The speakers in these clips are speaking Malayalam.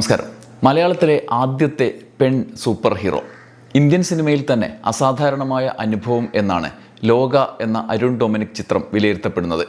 നമസ്കാരം. മലയാളത്തിലെ ആദ്യത്തെ പെൺ സൂപ്പർ ഹീറോ. ഇന്ത്യൻ സിനിമയിൽ തന്നെ അസാധാരണമായ അനുഭവം എന്നാണ് ലോക എന്ന അരുൺ ഡൊമിനിക് ചിത്രം വിലയിരുത്തപ്പെടുന്നത്.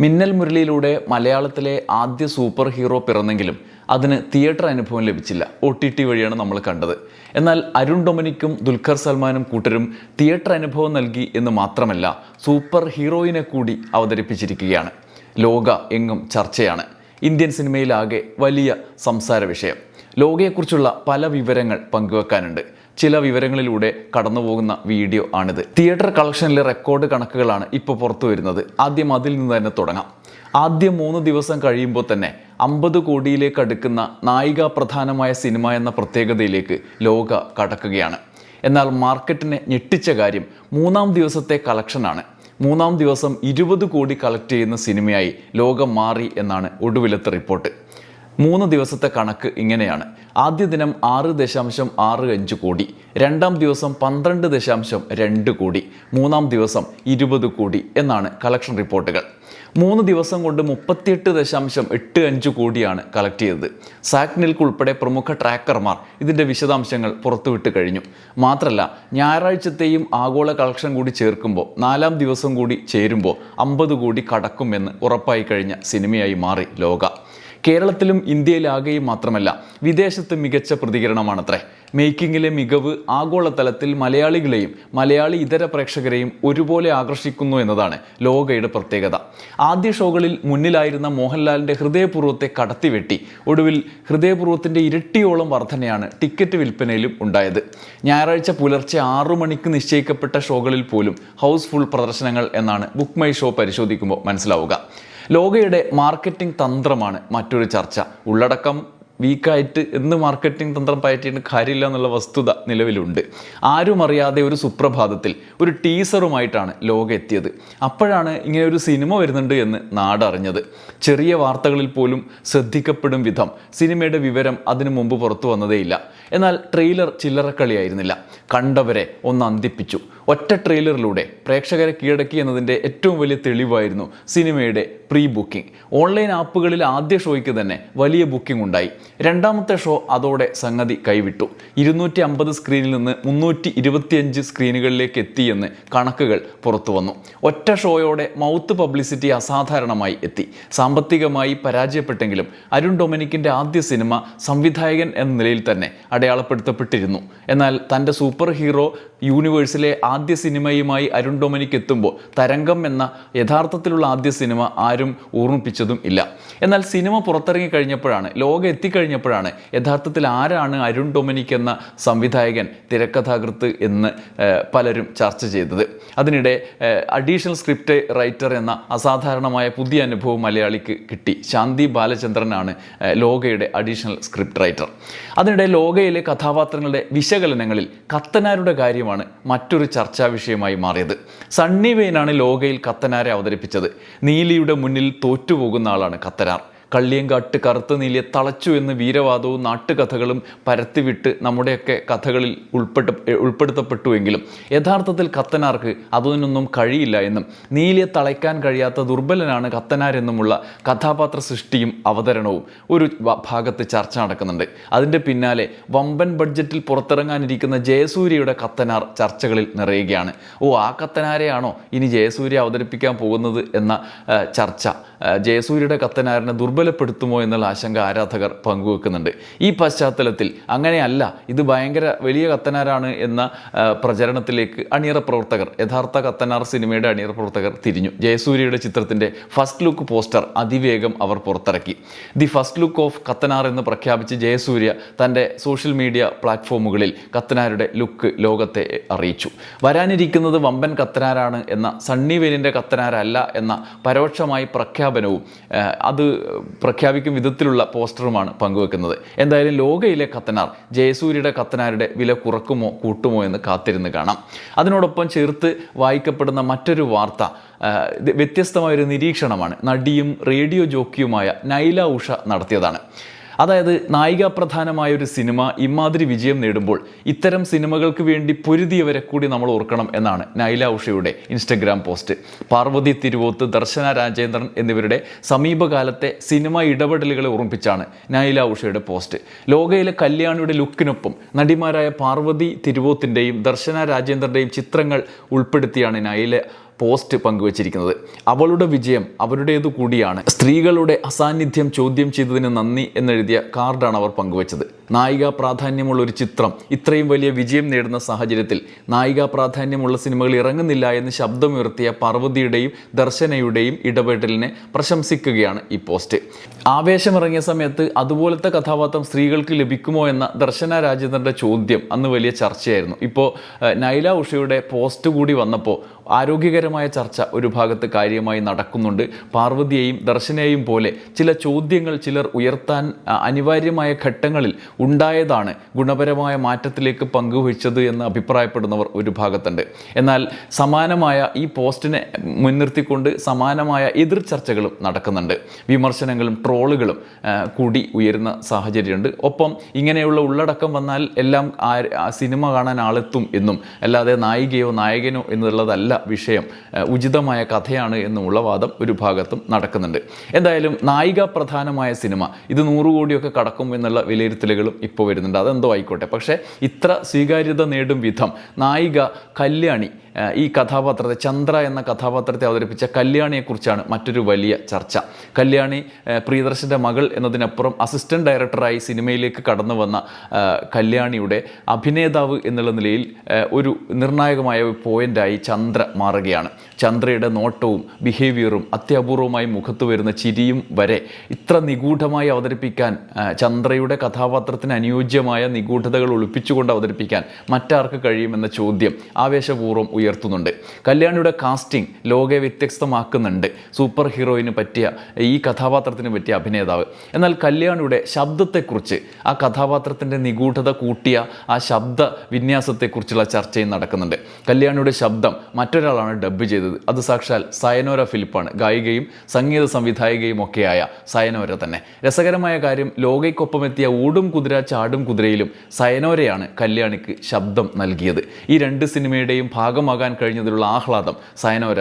മിന്നൽ മുരളിയിലൂടെ മലയാളത്തിലെ ആദ്യ സൂപ്പർ ഹീറോ പിറന്നെങ്കിലും അതിന് തിയേറ്റർ അനുഭവം ലഭിച്ചില്ല. ഒ ടി ടി വഴിയാണ് നമ്മൾ കണ്ടത്. എന്നാൽ അരുൺ ഡൊമിനിക്കും ദുൽഖർ സൽമാനും കൂട്ടരും തിയേറ്റർ അനുഭവം നൽകി എന്ന് മാത്രമല്ല സൂപ്പർ ഹീറോയിനെ കൂടി അവതരിപ്പിച്ചിരിക്കുകയാണ്. ലോക എങ്ങും ചർച്ചയാണ്. ഇന്ത്യൻ സിനിമയിലാകെ വലിയ സംസാര വിഷയം. ലോകയെക്കുറിച്ചുള്ള പല വിവരങ്ങൾ പങ്കുവെക്കാനുണ്ട്. ചില വിവരങ്ങളിലൂടെ കടന്നുപോകുന്ന വീഡിയോ ആണിത്. തിയേറ്റർ കളക്ഷനിലെ റെക്കോർഡ് കണക്കുകളാണ് ഇപ്പോൾ പുറത്തു വരുന്നത്. ആദ്യം അതിൽ നിന്ന് തന്നെ തുടങ്ങാം. ആദ്യം മൂന്ന് ദിവസം കഴിയുമ്പോൾ തന്നെ അമ്പത് കോടിയിലേക്ക് അടുക്കുന്ന നായിക പ്രധാനമായ സിനിമ എന്ന പ്രത്യേകതയിലേക്ക് ലോക കടക്കുകയാണ്. എന്നാൽ മാർക്കറ്റിനെ ഞെട്ടിച്ച കാര്യം മൂന്നാം ദിവസത്തെ കളക്ഷനാണ്. മൂന്നാം ദിവസം ഇരുപത് കോടി കളക്ട് ചെയ്യുന്ന സിനിമയായി ലോകം മാറി എന്നാണ് ഒടുവിലത്തെ റിപ്പോർട്ട് മൂന്ന് ദിവസത്തെ കണക്ക് ഇങ്ങനെയാണ്. ആദ്യ ദിനം ആറ് ദശാംശം ആറ് അഞ്ച് കോടി രണ്ടാം ദിവസം പന്ത്രണ്ട് ദശാംശം രണ്ട് കോടി മൂന്നാം ദിവസം ഇരുപത് കോടി എന്നാണ് കളക്ഷൻ റിപ്പോർട്ടുകൾ മൂന്ന് ദിവസം കൊണ്ട് മുപ്പത്തിയെട്ട് ദശാംശം എട്ട് അഞ്ച് കോടിയാണ് കളക്ട് ചെയ്തത്. സാക്നിൽക്ക് ഉൾപ്പെടെ പ്രമുഖ ട്രാക്കർമാർ ഇതിന്റെ വിശദാംശങ്ങൾ പുറത്തുവിട്ട് കഴിഞ്ഞു. മാത്രമല്ല ഞായറാഴ്ചത്തെയും ആഗോള കളക്ഷൻ കൂടി ചേർക്കുമ്പോൾ നാലാം ദിവസം കൂടി ചേരുമ്പോൾ അമ്പത് കോടി കടക്കുമെന്ന് ഉറപ്പായി കഴിഞ്ഞ സിനിമയായി മാറി ലോക. കേരളത്തിലും ഇന്ത്യയിലാകെയും മാത്രമല്ല വിദേശത്ത് മികച്ച പ്രതികരണമാണത്രേ. മേക്കിങ്ങിലെ മികവ് ആഗോളതലത്തിൽ മലയാളികളെയും മലയാളി ഇതര പ്രേക്ഷകരെയും ഒരുപോലെ ആകർഷിക്കുന്നു എന്നതാണ് ലോകയുടെ പ്രത്യേകത. ആദ്യ ഷോകളിൽ മുന്നിലായിരുന്ന മോഹൻലാലിന്റെ ഹൃദയപൂർവത്തെ കടത്തിവെട്ടി ഒടുവിൽ ഹൃദയപൂർവത്തിന്റെ ഇരട്ടിയോളം വർധനയാണ് ടിക്കറ്റ് വിൽപ്പനയിലും ഉണ്ടായത്. ഞായറാഴ്ച പുലർച്ചെ ആറു മണിക്ക് നിശ്ചയിക്കപ്പെട്ട ഷോകളിൽ പോലും ഹൗസ്ഫുൾ പ്രദർശനങ്ങൾ എന്നാണ് ബുക്ക് മൈ ഷോ പരിശോധിക്കുമ്പോൾ മനസ്സിലാവുക. ലോകയുടെ മാർക്കറ്റിംഗ് തന്ത്രമാണ് മറ്റൊരു ചർച്ച. ഉള്ളടക്കം വീക്കായിട്ട് എന്ത് മാർക്കറ്റിംഗ് തന്ത്രം പയറ്റിയിട്ട് കാര്യമില്ല എന്നുള്ള വസ്തുത നിലവിലുണ്ട്. ആരും അറിയാതെ ഒരു സുപ്രഭാതത്തിൽ ഒരു ടീസറുമായിട്ടാണ് ലോകം എത്തിയത്. അപ്പോഴാണ് ഇങ്ങനെ ഒരു സിനിമ വരുന്നുണ്ട് എന്ന് നാടറിഞ്ഞത്. ചെറിയ വാർത്തകളിൽ പോലും ശ്രദ്ധിക്കപ്പെടും വിധം സിനിമയുടെ വിവരം അതിനു മുമ്പ് പുറത്തു വന്നതേയില്ല. എന്നാൽ ട്രെയിലർ ചില്ലറക്കളിയായിരുന്നില്ല. കണ്ടവരെ ഒന്ന് അന്തിപ്പിച്ചു. ഒറ്റ ട്രെയിലറിലൂടെ പ്രേക്ഷകരെ കീഴടക്കി എന്നതിന്റെ ഏറ്റവും വലിയ തെളിവായിരുന്നു സിനിമയുടെ പ്രീ ബുക്കിംഗ് ഓൺലൈൻ ആപ്പുകളിൽ ആദ്യ ഷോയ്ക്ക് തന്നെ വലിയ ബുക്കിംഗ് ഉണ്ടായി രണ്ടാമത്തെ ഷോ അതോടെ സംഗതി കൈവിട്ടു. ഇരുന്നൂറ്റി അമ്പത് സ്ക്രീനിൽ നിന്ന് മുന്നൂറ്റി ഇരുപത്തിയഞ്ച് സ്ക്രീനുകളിലേക്ക് എത്തിയെന്ന് കണക്കുകൾ പുറത്തു വന്നു. ഒറ്റ ഷോയോടെ മൗത്ത് പബ്ലിസിറ്റി അസാധാരണമായി എത്തി. സാമ്പത്തികമായി പരാജയപ്പെട്ടെങ്കിലും അരുൺ ഡൊമിനിക്കിന്റെ ആദ്യ സിനിമ സംവിധായകൻ എന്ന നിലയിൽ തന്നെ അടയാളപ്പെടുത്തപ്പെട്ടിരുന്നു. എന്നാൽ തന്റെ സൂപ്പർ ഹീറോ യൂണിവേഴ്സിലെ ആദ്യ സിനിമയുമായി അരുൺ ഡൊമിനിക് എത്തുമ്പോൾ തരംഗം എന്ന യഥാർത്ഥത്തിലുള്ള ആദ്യ സിനിമ ആരും ഓർമ്മിപ്പിച്ചതും ഇല്ല. എന്നാൽ സിനിമ പുറത്തിറങ്ങി കഴിഞ്ഞപ്പോഴാണ് ലോകം എത്തിക്കഴിഞ്ഞപ്പോഴാണ് യഥാർത്ഥത്തിൽ ആരാണ് അരുൺ ഡൊമിനിക് എന്ന സംവിധായകൻ തിരക്കഥാകൃത്ത് എന്ന് പലരും ചർച്ച ചെയ്തത്. അതിനിടെ അഡീഷണൽ സ്ക്രിപ്റ്റ് റൈറ്റർ എന്ന അസാധാരണമായ പുതിയ അനുഭവം മലയാളിക്ക് കിട്ടി. ശാന്തി ബാലചന്ദ്രനാണ് ലോകയുടെ അഡീഷണൽ സ്ക്രിപ്റ്റ് റൈറ്റർ. അതിനിടെ ലോകയിലെ കഥാപാത്രങ്ങളുടെ വിശകലനങ്ങളിൽ കത്തനാരുടെ കാര്യമാണ് മറ്റൊരു ചർച്ചാ വിഷയമായി മാറിയത്. സണ്ണി വെയിനാണ് ലോകയിൽ കത്തനാരെ അവതരിപ്പിച്ചത്. നീലിയുടെ മുന്നിൽ തോറ്റുപോകുന്ന ആളാണ് കത്തനാർ. കള്ളിയങ്കാട്ട് കറുത്ത നീലിയെ തളച്ചു എന്ന് വീരവാദവും നാട്ടുകഥകളും പരത്തിവിട്ട് നമ്മുടെയൊക്കെ കഥകളിൽ ഉൾപ്പെട്ട ഉൾപ്പെടുത്തപ്പെട്ടുവെങ്കിലും യഥാർത്ഥത്തിൽ കത്തനാർക്ക് അതൊന്നും കഴിയില്ല എന്നും നീലിയെ തളയ്ക്കാൻ കഴിയാത്ത ദുർബലനാണ് കത്തനാരെന്നുമുള്ള കഥാപാത്ര സൃഷ്ടിയും അവതരണവും ഒരു ഭാഗത്ത് ചർച്ച നടക്കുന്നുണ്ട്. അതിന്റെ പിന്നാലെ വമ്പൻ ബഡ്ജറ്റിൽ പുറത്തിറങ്ങാനിരിക്കുന്ന ജയസൂര്യയുടെ കത്തനാർ ചർച്ചകളിൽ നിറയുകയാണ്. ഓ ആ കത്തനാരെയാണോ ഇനി ജയസൂര്യ അവതരിപ്പിക്കാൻ പോകുന്നത് എന്ന ചർച്ച ജയസൂര്യയുടെ കത്തനാരനെ ദുർബലപ്പെടുത്തുമോ എന്നുള്ള ആശങ്ക ആരാധകർ പങ്കുവെക്കുന്നുണ്ട്. ഈ പശ്ചാത്തലത്തിൽ അങ്ങനെയല്ല ഇത് ഭയങ്കര വലിയ കത്തനാരാണ് എന്ന പ്രചരണത്തിലേക്ക് അണിയറ പ്രവർത്തകർ യഥാർത്ഥ കത്തനാർ സിനിമയുടെ അണിയറ പ്രവർത്തകർ തിരിഞ്ഞു. ജയസൂര്യയുടെ ചിത്രത്തിന്റെ ഫസ്റ്റ് ലുക്ക് പോസ്റ്റർ അതിവേഗം അവർ പുറത്തിറക്കി. The first look of Kathanar എന്ന് പ്രഖ്യാപിച്ച് ജയസൂര്യ തന്റെ സോഷ്യൽ മീഡിയ പ്ലാറ്റ്ഫോമുകളിൽ കത്തനാരുടെ ലുക്ക് ലോകത്തെ അറിയിച്ചു. വരാനിരിക്കുന്നത് വമ്പൻ കത്തനാരാണ് എന്ന സണ്ണി വെലിന്റെ കത്തനാരല്ല എന്ന പരോക്ഷമായി പ്രഖ്യാപനവും അത് പ്രഖ്യാപിക്കും വിധത്തിലുള്ള പോസ്റ്ററുമാണ് പങ്കുവെക്കുന്നത്. എന്തായാലും ലോകയിലെ കത്തനാർ ജയസൂര്യയുടെ കത്തനാരുടെ വില കുറക്കുമോ കൂട്ടുമോ എന്ന് കാത്തിരുന്ന് കാണാം. അതിനോടൊപ്പം ചേർത്ത് വായിക്കപ്പെടുന്ന മറ്റൊരു വാർത്ത വ്യത്യസ്തമായൊരു നിരീക്ഷണമാണ്. നടിയും റേഡിയോ ജോക്കിയുമായ നൈല ഉഷ നടത്തിയതാണ്. അതായത് നായികാപ്രധാനമായ ഒരു സിനിമ ഇമാതിരി വിജയം നേടുമ്പോൾ ഇത്തരം സിനിമകൾക്ക് വേണ്ടി പൊരുതിയവരെ കൂടി നമ്മൾ ഓർക്കണം എന്നാണ് നൈല ഉഷയുടെ ഇൻസ്റ്റഗ്രാം പോസ്റ്റ്. പാർവതി തിരുവോത്ത് ദർശന രാജേന്ദ്രൻ എന്നിവരുടെ സമീപകാലത്തെ സിനിമ ഇടപെടലുകളെ ഓർമ്മിപ്പിച്ചാണ് നൈല ഉഷയുടെ പോസ്റ്റ്. ലോകയിലെ കല്യാണിയുടെ ലുക്കിനൊപ്പം നടിമാരായ പാർവതി തിരുവോത്തിന്റെയും ദർശന രാജേന്ദ്രന്റെയും ചിത്രങ്ങൾ ഉൾപ്പെടുത്തിയാണ് നൈല പോസ്റ്റ് പങ്കുവച്ചിരിക്കുന്നത്. അവളുടെ വിജയം അവരുടേതു കൂടിയാണ്. സ്ത്രീകളുടെ അസാന്നിധ്യം ചോദ്യം ചെയ്തതിന് നന്ദി എന്നെഴുതിയ കാർഡാണ് അവർ പങ്കുവച്ചത്. നായിക പ്രാധാന്യമുള്ള ഒരു ചിത്രം ഇത്രയും വലിയ വിജയം നേടുന്ന സാഹചര്യത്തിൽ നായിക പ്രാധാന്യമുള്ള സിനിമകൾ ഇറങ്ങുന്നില്ല എന്ന് ശബ്ദമുയർത്തിയ പാർവതിയുടെയും ദർശനയുടെയും ഇടപെടലിനെ പ്രശംസിക്കുകയാണ് ഈ പോസ്റ്റ്. ആവേശമിറങ്ങിയ സമയത്ത് അതുപോലത്തെ കഥാപാത്രം സ്ത്രീകൾക്ക് ലഭിക്കുമോ എന്ന ദർശന രാജേന്ദ്രന്റെ ചോദ്യം അന്ന് വലിയ ചർച്ചയായിരുന്നു. ഇപ്പോൾ നൈല ഉഷയുടെ പോസ്റ്റ് കൂടി വന്നപ്പോൾ ആരോഗ്യകരമായ ചർച്ച ഒരു ഭാഗത്ത് കാര്യമായി നടക്കുന്നുണ്ട്. പാർവതിയെയും ദർശനയെയും പോലെ ചില ചോദ്യങ്ങൾ ചിലർ ഉയർത്താൻ അനിവാര്യമായ ഘട്ടങ്ങളിൽ ഉണ്ടായതാണ് ഗുണപരമായ മാറ്റത്തിലേക്ക് പങ്കുവച്ചത് എന്ന് അഭിപ്രായപ്പെടുന്നവർ ഒരു ഭാഗത്തുണ്ട്. എന്നാൽ സമാനമായ ഈ പോസ്റ്റിനെ മുൻനിർത്തിക്കൊണ്ട് സമാനമായ എതിർ ചർച്ചകളും നടക്കുന്നുണ്ട്. വിമർശനങ്ങളും ട്രോളുകളും കൂടി ഉയരുന്ന സാഹചര്യമുണ്ട്. ഒപ്പം ഇങ്ങനെയുള്ള ഉള്ളടക്കം വന്നാൽ എല്ലാം സിനിമ കാണാൻ ആളെത്തും എന്നും അല്ലാതെ നായികയോ നായകനോ എന്നുള്ളതല്ല വിഷയം ഉചിതമായ കഥയാണ് എന്നുള്ള വാദം ഒരു ഭാഗത്തും നടക്കുന്നുണ്ട്. എന്തായാലും നായിക പ്രധാനമായ സിനിമ ഇത് നൂറ് കോടിയൊക്കെ കടക്കും എന്നുള്ള വിലയിരുത്തലുകളും ഇപ്പോൾ വരുന്നുണ്ട്. അതെന്തോ ആയിക്കോട്ടെ. പക്ഷേ ഇത്ര സ്വീകാര്യത നേടും വിധം നായിക കല്യാണി ഈ കഥാപാത്രത്തെ ചന്ദ്ര എന്ന കഥാപാത്രത്തെ അവതരിപ്പിച്ച കല്യാണിയെക്കുറിച്ചാണ് മറ്റൊരു വലിയ ചർച്ച. കല്യാണി പ്രിയദർശന്റെ മകൾ എന്നതിനപ്പുറം അസിസ്റ്റന്റ് ഡയറക്ടറായി സിനിമയിലേക്ക് കടന്നു വന്ന കല്യാണിയുടെ അഭിനേതാവ് എന്നുള്ള നിലയിൽ ഒരു നിർണായകമായ ഒരു പോയിന്റായി ചന്ദ്ര മാറുകയാണ്. ചന്ദ്രയുടെ നോട്ടവും ബിഹേവിയറും അത്യപൂർവമായി മുഖത്ത് വരുന്ന ചിരിയും വരെ ഇത്ര നിഗൂഢമായി അവതരിപ്പിക്കാൻ ചന്ദ്രയുടെ കഥാപാത്രത്തിന് അനുയോജ്യമായ നിഗൂഢതകൾ ഒളിപ്പിച്ചുകൊണ്ട് അവതരിപ്പിക്കാൻ മറ്റാർക്ക് കഴിയുമെന്ന ചോദ്യം ആവേശപൂർവം ഉയർത്തുന്നുണ്ട്. കല്യാണിയുടെ കാസ്റ്റിംഗ് ലോകെ വ്യത്യസ്തമാക്കുന്നുണ്ട്. സൂപ്പർ ഹീറോയിന് പറ്റിയ ഈ കഥാപാത്രത്തിന് പറ്റിയ അഭിനേതാവ്. എന്നാൽ കല്യാണിയുടെ ശബ്ദത്തെക്കുറിച്ച് ആ കഥാപാത്രത്തിന്റെ നിഗൂഢത കൂട്ടിയ ആ ശബ്ദ വിന്യാസത്തെക്കുറിച്ചുള്ള ചർച്ചയും നടക്കുന്നുണ്ട്. കല്യാണിയുടെ ശബ്ദം മറ്റൊരാളാണ് ഡബ്ബ് ചെയ്തത്. അത് സാക്ഷാൽ സയനോര ഫിലിപ്പാണ്. ഗായികയും സംഗീത സംവിധായികയും ഒക്കെയായ സയനോര തന്നെ. രസകരമായ കാര്യം ലോകയ്ക്കൊപ്പം എത്തിയ ഊടും കുതിര ചാടും കുതിരയിലും സയനോരയാണ് കല്യാണിക്ക് ശബ്ദം നൽകിയത്. ഈ രണ്ട് സിനിമയുടെയും ഭാഗമാകാൻ കഴിഞ്ഞതിലുള്ള ആഹ്ലാദം സയനോര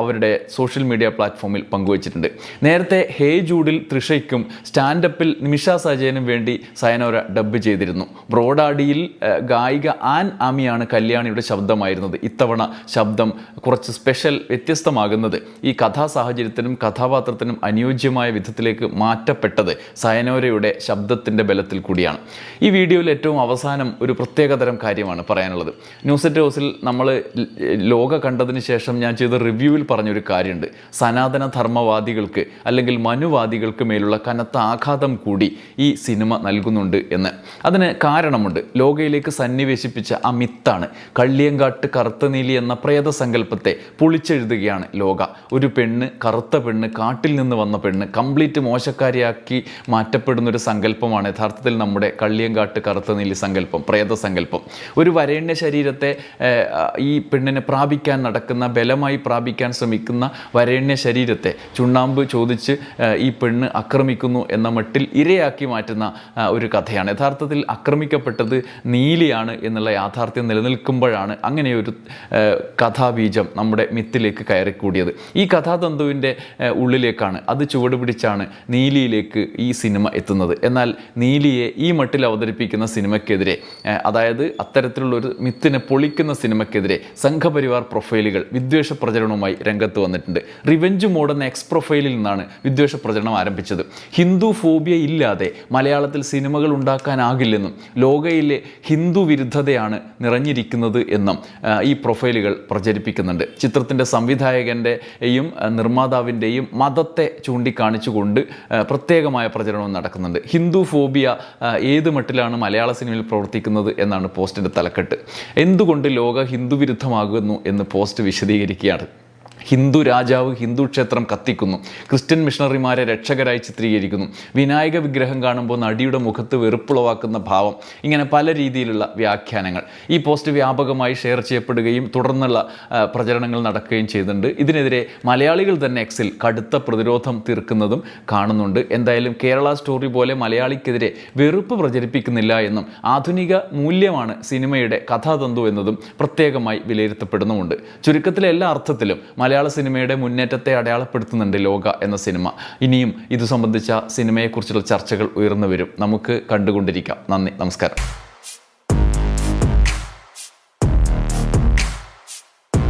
അവരുടെ സോഷ്യൽ മീഡിയ പ്ലാറ്റ്ഫോമിൽ പങ്കുവച്ചിട്ടുണ്ട്. നേരത്തെ ഹേ ജൂഡിൽ തൃഷയ്ക്കും സ്റ്റാൻഡപ്പിൽ നിമിഷ സജയനും വേണ്ടി സയനോര ഡബ്ബ് ചെയ്തിരുന്നു. ബ്രോഡാഡിയിൽ ഗായിക ആൻ ആമിയാണ് കല്യാണിയുടെ ശബ്ദമായിരുന്നത്. ഇത്തവണ ശബ്ദം കുറച്ച് സ്പെഷ്യൽ വ്യത്യസ്തമാകുന്നത്. ഈ കഥാ സാഹചര്യത്തിനും കഥാപാത്രത്തിനും അനുയോജ്യമായ വിധത്തിലേക്ക് മാറ്റപ്പെട്ടത് സയനോരയുടെ ശബ്ദത്തിന്റെ ബലത്തിൽ കൂടിയാണ്. ഈ വീഡിയോയിൽ ഏറ്റവും അവസാനം ഒരു പ്രത്യേകതരം കാര്യമാണ് പറയാനുള്ളത്. ന്യൂസ് എറ്റ് ഹൗസിൽ നമ്മൾ ലോക കണ്ടതിന് ശേഷം ഞാൻ ചെയ്ത റിവ്യൂവിൽ പറഞ്ഞൊരു കാര്യമുണ്ട് സനാതന ധർമ്മവാദികൾക്ക് അല്ലെങ്കിൽ മനുവാദികൾക്ക് മേലുള്ള കനത്ത ആഘാതം കൂടി ഈ സിനിമ നൽകുന്നുണ്ട് എന്ന്. അതിന് കാരണമുണ്ട്. ലോകയിലേക്ക് സന്നിവേശിപ്പിച്ച ആ മിത്താണ്. കള്ളിയങ്കാട്ട് കറുത്ത നീലി എന്ന പ്രേത സങ്കല്പത്തെ പൊളിച്ചെഴുതുകയാണ് ലോക. ഒരു പെണ്ണ് കറുത്ത പെണ്ണ് കാട്ടിൽ നിന്ന് വന്ന പെണ്ണ് കംപ്ലീറ്റ് മോശക്കാരിയാക്കി മാറ്റപ്പെടുന്ന ഒരു സങ്കല്പമാണ് യഥാർത്ഥത്തിൽ നമ്മുടെ കള്ളിയങ്കാട്ട് കറുത്ത നീലി സങ്കല്പം പ്രേത സങ്കല്പം ഒരു വരേണ്യ ശരീരത്തെ ഈ പെണ്ണിനെ പ്രാപിക്കാൻ നടക്കുന്ന ബലമായി പ്രാപിക്കാൻ ശ്രമിക്കുന്ന വരേണ്യ ശരീരത്തെ ചുണ്ണാമ്പ് ചോദിച്ച് ഈ പെണ്ണ് ആക്രമിക്കുന്നു എന്ന മട്ടിൽ ഇരയാക്കി മാറ്റുന്ന ഒരു കഥയാണ്. യഥാർത്ഥത്തിൽ ആക്രമിക്കപ്പെട്ടത് നീലിയാണ് എന്നുള്ള യാഥാർത്ഥ്യം നിലനിൽക്കുമ്പോഴാണ് അങ്ങനെയൊരു കഥാബീജം നമ്മുടെ മിത്തിലേക്ക് കയറിക്കൂടിയത്. ഈ കഥാതന്തുവിന്റെ ഉള്ളിലേക്കാണ് അത് ചുവട് പിടിച്ചാണ് നീലിയിലേക്ക് ഈ സിനിമ എത്തുന്നത്. എന്നാൽ നീലിയെ ഈ മട്ടിൽ അവതരിപ്പിക്കുന്ന സിനിമയ്ക്കെതിരെ അതായത് അത്തരത്തിലുള്ള ഒരു മിത്തിനെ പൊളിക്കുന്ന സിനിമയ്ക്കെതിരെ സംഘപരിവാർ പ്രൊഫൈലുകൾ വിദ്വേഷ പ്രചരണവുമായി രംഗത്ത് വന്നിട്ടുണ്ട്. റിവെഞ്ച് മോഡ് എന്ന എക്സ് പ്രൊഫൈലിൽ നിന്നാണ് വിദ്വേഷ പ്രചരണം ആരംഭിച്ചത്. ഹിന്ദു ഫോബിയ ഇല്ലാതെ മലയാളത്തിൽ സിനിമകൾ ഉണ്ടാക്കാനാകില്ലെന്നും ലോകയിലെ ഹിന്ദു വിരുദ്ധതയാണ് നിറഞ്ഞിരിക്കുന്നത് എന്നും ഈ പ്രൊഫൈലുകൾ പ്രചരിപ്പിക്കുന്നുണ്ട്. ചിത്രത്തിന്റെ സംവിധായകന്റെയും നിർമ്മാതാവിന്റെയും മതത്തെ ചൂണ്ടിക്കാണിച്ചുകൊണ്ട് പ്രത്യേകമായ പ്രചരണവും നടക്കുന്നുണ്ട്. ഹിന്ദു ഫോബിയ ഏത് മട്ടിലാണ് മലയാള സിനിമയിൽ പ്രവർത്തിക്കുന്നത് എന്നാണ് പോസ്റ്റിന്റെ തലക്കെട്ട്. എന്തുകൊണ്ട് ലോക ഹിന്ദു വിരുദ്ധമാകുന്നു എന്ന് പോസ്റ്റ് വിശദീകരിക്കുകയാണ്. ഹിന്ദു രാജാവ് ഹിന്ദു ക്ഷേത്രം കത്തിക്കുന്നു. ക്രിസ്ത്യൻ മിഷണറിമാരെ രക്ഷകരായി ചിത്രീകരിക്കുന്നു. വിനായക വിഗ്രഹം കാണുമ്പോൾ നടിയുടെ മുഖത്ത് വെറുപ്പുളവാക്കുന്ന ഭാവം. ഇങ്ങനെ പല രീതിയിലുള്ള വ്യാഖ്യാനങ്ങൾ. ഈ പോസ്റ്റ് വ്യാപകമായി ഷെയർ ചെയ്യപ്പെടുകയും തുടർന്നുള്ള പ്രചരണങ്ങൾ നടക്കുകയും ചെയ്തിട്ടുണ്ട്. ഇതിനെതിരെ മലയാളികൾ തന്നെ എക്സിൽ കടുത്ത പ്രതിരോധം തീർക്കുന്നതും കാണുന്നുണ്ട്. എന്തായാലും കേരള സ്റ്റോറി പോലെ മലയാളിക്കെതിരെ വെറുപ്പ് പ്രചരിപ്പിക്കുന്നില്ല എന്നും ആധുനിക മൂല്യമാണ് സിനിമയുടെ കഥാതന്തു എന്നതും പ്രത്യേകമായി വിലയിരുത്തപ്പെടുന്നുമുണ്ട്. ചുരുക്കത്തിലെ എല്ലാ അർത്ഥത്തിലും മലയാള സിനിമയുടെ മുന്നേറ്റത്തെ അടയാളപ്പെടുത്തുന്നുണ്ട് ലോക എന്ന സിനിമ. ഇനിയും ഇത് സംബന്ധിച്ച സിനിമയെക്കുറിച്ചുള്ള ചർച്ചകൾ ഉയർന്നു വരും. നമുക്ക് കണ്ടുകൊണ്ടിരിക്കാം. നന്ദി. നമസ്കാരം.